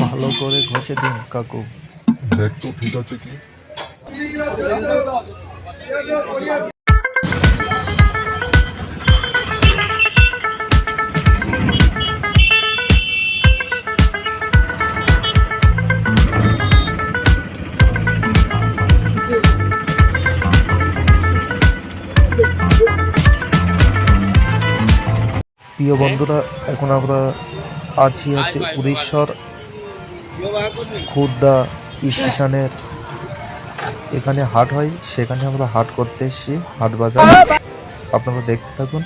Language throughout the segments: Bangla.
ভালো করে ঘষে দিন কাকু। দেখ তো ঠিক আছে কি। প্রিয় বন্ধুরা এখন আমরা আছি হচ্ছে উড়িষ্যার খুর্দা স্টেশনের এখানে হাট হয় সেখানে আমরা হাট করতে এসেছি হাট বাজার। আপনারা দেখতে থাকুন।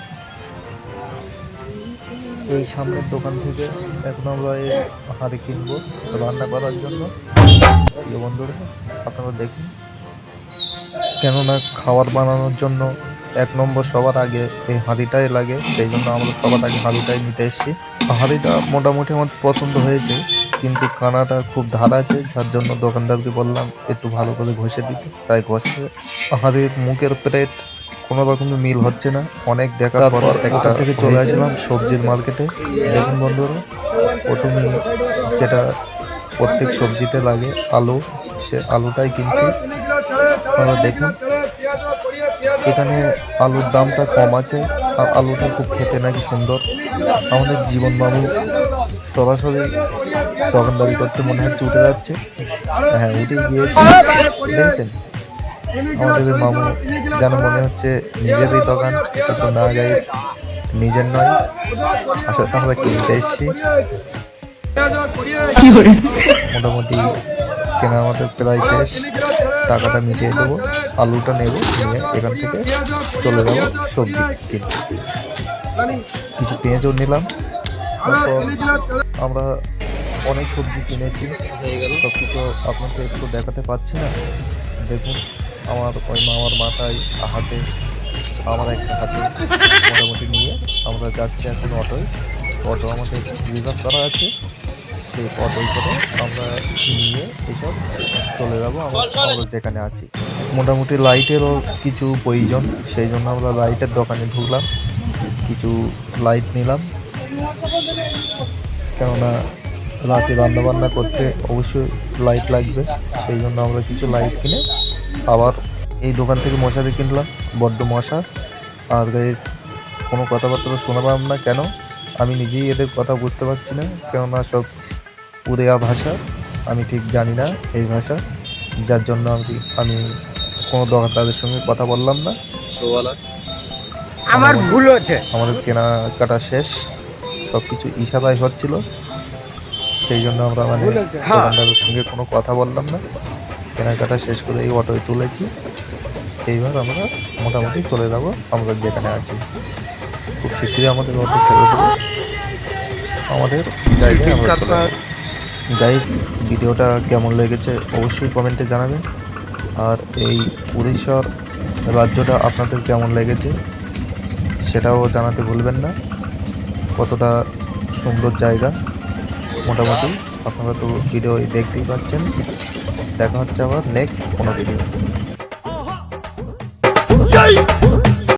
এই সামনের দোকান থেকে এখন আমরা এই হাঁড়ি কিনবো রান্না করার জন্য। প্রিয় বন্ধুরা আপনারা দেখুন। কেননা খাবার বানানোর জন্য এক নম্বর সবার আগে এই হাঁড়িটাই লাগে সেই জন্য আমরা সবার আগে হাঁড়িটাই নিতে এসেছি। হাঁড়িটা মোটামুটি আমার পছন্দ হয়েছে কিন্তু কানাটা খুব ধার আছে যার জন্য দোকানদারকে বললাম একটু ভালো করে ঘষে দিতে। তাই ঘষে হাঁড়ির মুখের প্লেট কোনো রকমের মিল হচ্ছে না। অনেক দেখার পর একটা থেকে চলে আসলাম সবজির মার্কেটে দেখুন বন্ধুরা প্রথমে যেটা প্রত্যেক সবজিতে লাগে আলু সে আলুটাই কিনছি। আপনারা দেখুন এখানে আলুর দামটা কম আছে আর আলুটা খুব খেতে নাকি সুন্দর। আমাদের জীবন বাবু সরাসরি দোকানদারি করতে মনে হচ্ছে উঠে যাচ্ছে। হ্যাঁ উঠে গিয়েছে দেখছেন? আমাদের মামু যেন মনে হচ্ছে নিজেরই দোকান কিন্তু না গাই নিজের নয়। আসলে আমরা কিনতে এসেছি। মোটামুটি কেনা আমাদের প্রায় শেষ। টাকাটা মিটিয়ে দেবো, আলুটা নেব, নিয়ে এখান থেকে চলে যাব সবজি কিনতে। কিছু পেঁয়াজও নিলাম। আমরা অনেক সবজি কিনেছি। সব কিছু আপনাকে একটু দেখাতে পাচ্ছি না। দেখুন, আমার ওই মামার মাথায় হাতে, আমার একটা হাতে মোটামুটি নিয়ে আমরা যাচ্ছি এখন অটোয়। অটো আমাদের রিজার্ভ করা আছে। সেই অটোয় করে আমরা নিয়ে এসব চলে যাব। আমরা যেখানে আছি। মোটামুটি লাইটেরও কিছু প্রয়োজন। সেই জন্য আমরা লাইটের দোকানে ঢুকলাম। কিছু লাইট নিলাম। কেননা রাতে রান্না বান্না করতে অবশ্যই লাইট লাগবে। সেই জন্য আমরা কিছু লাইট কিনে আবার এই দোকান থেকে মশারি কিনলাম। বড্ড মশা। আর গায়ে কোনো কথাবার্তা শোনালাম না। কেন? আমি নিজেই এদের কথা বুঝতে পারছি না। কেননা সব উড়িয়া ভাষা আমি ঠিক জানি না এই ভাষা যার জন্য আমি আমি কোনো দোকানদারের সঙ্গে কথা বললাম না। আমার ভুল হচ্ছে আমাদের কেনাকাটা শেষ সব কিছু ইশারায় হচ্ছিল। সেই জন্য আমরা মানে হয়েছে, হ্যাঁ। দোকানদারের সঙ্গে কোনো কথা বললাম না। কেনাকাটা শেষ করে এই অটোয় তুলেছি। এইবার আমরা মোটামুটি চলে যাব আমরা যেখানে আছি। খুব শীঘ্রই আমাদের অটো ছেড়ে দেবো। আমাদের জায়গায় আমরা চলে যাব। গাইস ভিডিওটা কেমন লেগেছে অবশ্যই কমেন্টে জানাবেন। আর এই উড়িষ্যার রাজ্যটা আপনাদের কেমন লেগেছে সেটাও জানাতে ভুলবেন না। কতটা সুন্দর জায়গা। মোটামুটি আপনারা তো ভিডিও দেখতেই পাচ্ছেন। দেখা হচ্ছে আবার নেক্সট কোনো ভিডিও